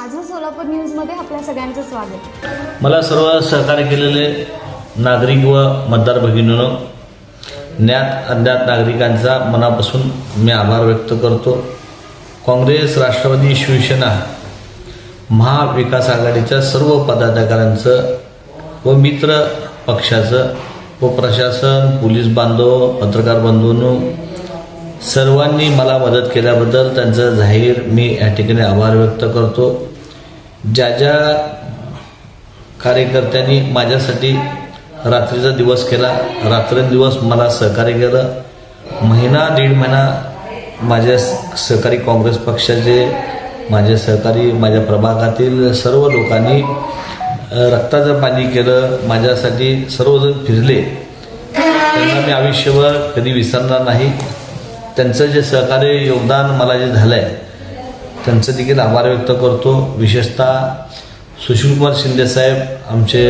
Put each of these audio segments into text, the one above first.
माझं सोलापूर न्यूजमध्ये आपल्या सगळ्यांचं स्वागत. मला सर्व सहकार्य केलेले नागरिक व मतदार भगिनींनो ज्ञात अज्ञात नागरिकांचा मनापासून मी आभार व्यक्त करतो. काँग्रेस राष्ट्रवादी शिवसेना महाविकास आघाडीच्या सर्व पदाधिकाऱ्यांचं व मित्र पक्षाचं व प्रशासन पोलीस बांधव पत्रकार बंधूंनो सर्वांनी मला मदत केल्याबद्दल त्यांचं जाहीर मी या ठिकाणी आभार व्यक्त करतो. ज्या ज्या कार्यकर्त्यांनी माझ्यासाठी रात्रीचा दिवस केला रात्रंदिवस मला सहकार्य केलं. महिना दीड महिना माझ्या सहकारी काँग्रेस पक्षाचे माझे सहकारी माझ्या प्रभागातील सर्व लोकांनी रक्ताचं पाणी केलं माझ्यासाठी सर्वजण फिरले. त्यांना मी आयुष्यभर कधी विसरणार नाही. त्यांचं जे सहकार्य योगदान मला जे झालं आहे त्यांचं देखील आभार व्यक्त करतो. विशेषतः सुशीलकुमार शिंदेसाहेब आमचे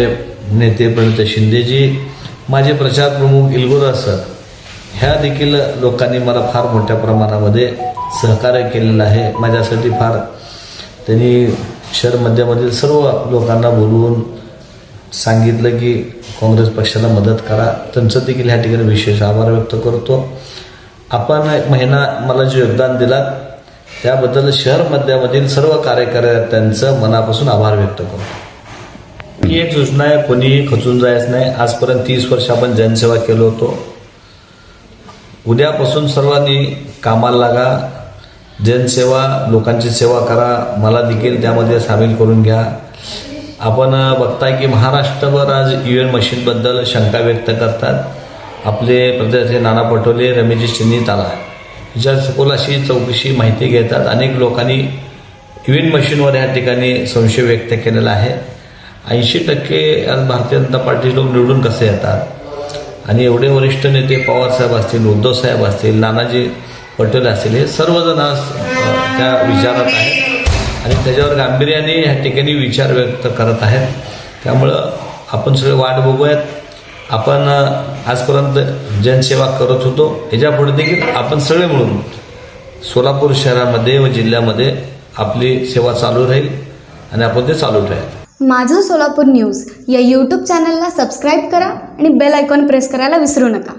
नेते प्रणित शिंदेजी माझे प्रचार प्रमुख इलगुरा सर ह्या देखील लोकांनी मला फार मोठ्या प्रमाणामध्ये सहकार्य केलेलं आहे. माझ्यासाठी फार त्यांनी शहर मध्यामधील सर्व लोकांना बोलवून सांगितलं की काँग्रेस पक्षाला मदत करा. त्यांचं देखील ह्या ठिकाणी विशेष आभार व्यक्त करतो. आपण एक महिना मला जे योगदान दिलात त्याबद्दल शहर मध्यामधील सर्व कार्यकर्त्यांचं मनापासून आभार व्यक्त करतो. ही एक सूचना आहे कोणीही खचून जायचं नाही. आजपर्यंत तीस वर्ष आपण जनसेवा केलो होतो. उद्यापासून सर्वांनी कामाला लागा. जनसेवा लोकांची सेवा करा. मला देखील त्यामध्ये सामील करून घ्या. आपण बघताय की महाराष्ट्रभर आज यू एन मशीनबद्दल शंका व्यक्त करतात. आपले प्रदेशाचे नाना पटोले रमेशजी चिन्नी आला. हिच्या सखोलाशी चौकशी माहिती घेतात. अनेक लोकांनी यू मशीनवर या ठिकाणी संशय व्यक्त केलेला आहे. ऐंशी टक्के आज भारतीय जनता पार्टी लोक निवडून कसे येतात? आणि एवढे वरिष्ठ नेते पवारसाहेब असतील उद्धव साहेब असतील नानाजी पटेल असतील हे सर्वजण आज त्या विचारात आहेत. आणि त्याच्यावर गांभीर्याने ह्या ठिकाणी विचार व्यक्त करत आहेत. त्यामुळं आपण सगळे वाट बघूयात. आपण आजपर्यंत जनसेवा करत होतो. ह्याच्या पुढे देखील आपण सगळे मिळून सोलापूर शहरामध्ये व जिल्ह्यामध्ये आपली सेवा चालू राहील आणि आपण ते चालू राहील माझं सोलापूर न्यूज या यूट्यूब चॅनलला सबस्क्राईब करा आणि बेल आयकॉन प्रेस करायला विसरू नका.